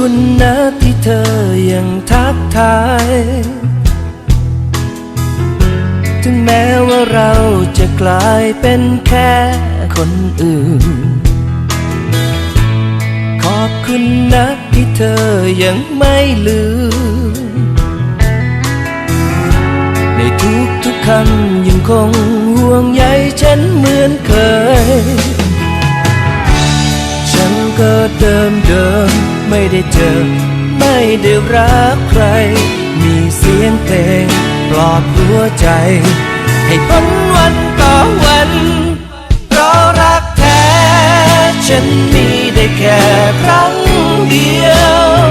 คุณนะที่เธอยังทักทาย ถึงแม้ว่าเราจะกลายเป็นแค่คนอื่น ขอบคุณนะที่เธอยังไม่ลืม ในทุกทุกคำยังคงห่วงใยฉันเหมือนเคย ฉันก็เดิมเดิม ไม่ได้เจอ ไม่ได้รักใคร มีเสียงเพลง ปลอบหัวใจ ให้พ้นวันต่อวัน เพราะรักแท้ ฉันมีได้แค่ครั้งเดียว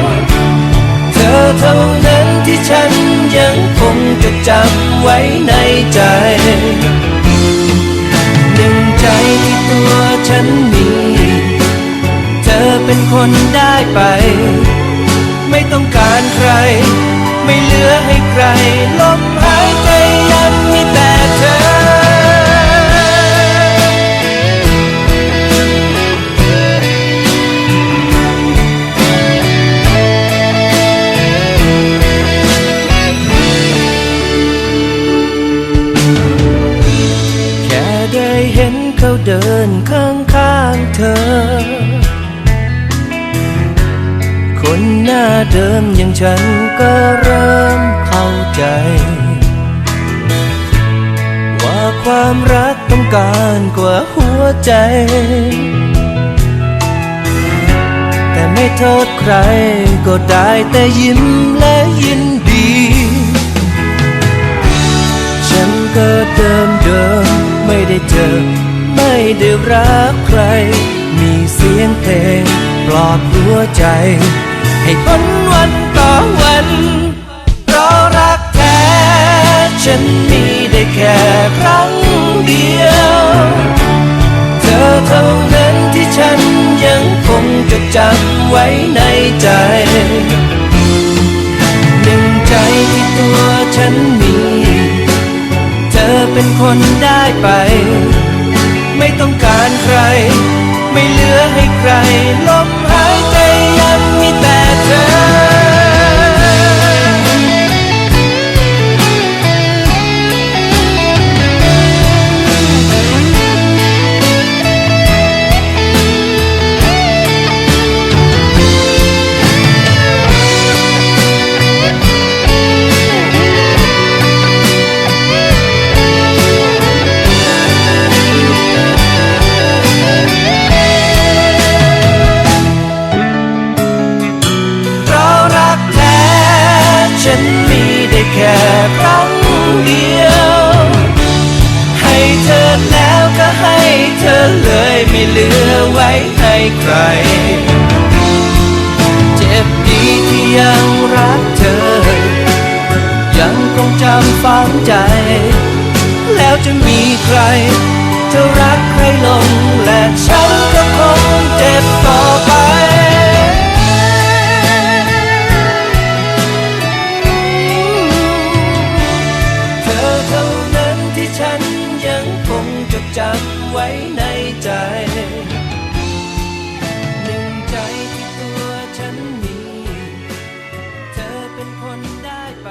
เธอเท่านั้นที่ฉันยังคงจะจำไว้ในใจหนึ่งใจที่ตัวฉันมี เป็นคนได้ไป ไม่ต้องการใคร ไม่เหลือให้ใครลมหายใจยังมีแต่เธอ แค่ได้เห็นเขาเดินข้างๆเธอ คนหน้าเดิมอย่างฉันก็เริ่มเข้าใจ ว่าความรักต้องการกว่าหัวใจ แต่ไม่โทษใครก็ได้แต่ยิ้มและยินดี ฉันก็เดิมเดิมไม่ได้เจอ ไม่ได้รักใคร มีเสียงเพลงปลอบหัวใจ ให้พ้นวันต่อวัน เพราะรักแท้ ฉันมีได้แค่ครั้งเดียว เธอเท่านั้นที่ฉันยังคงจะจำไว้ในใจหนึ่งใจที่ตัวฉันมี เธอเป็นคนได้ไป ไม่ต้องการใคร ไม่เหลือให้ใครลม เลยไม่เหลือไว้ให้ใคร ไว้ในใจหนึ่งใจที่ตัวฉันมี เธอเป็นคนได้ไป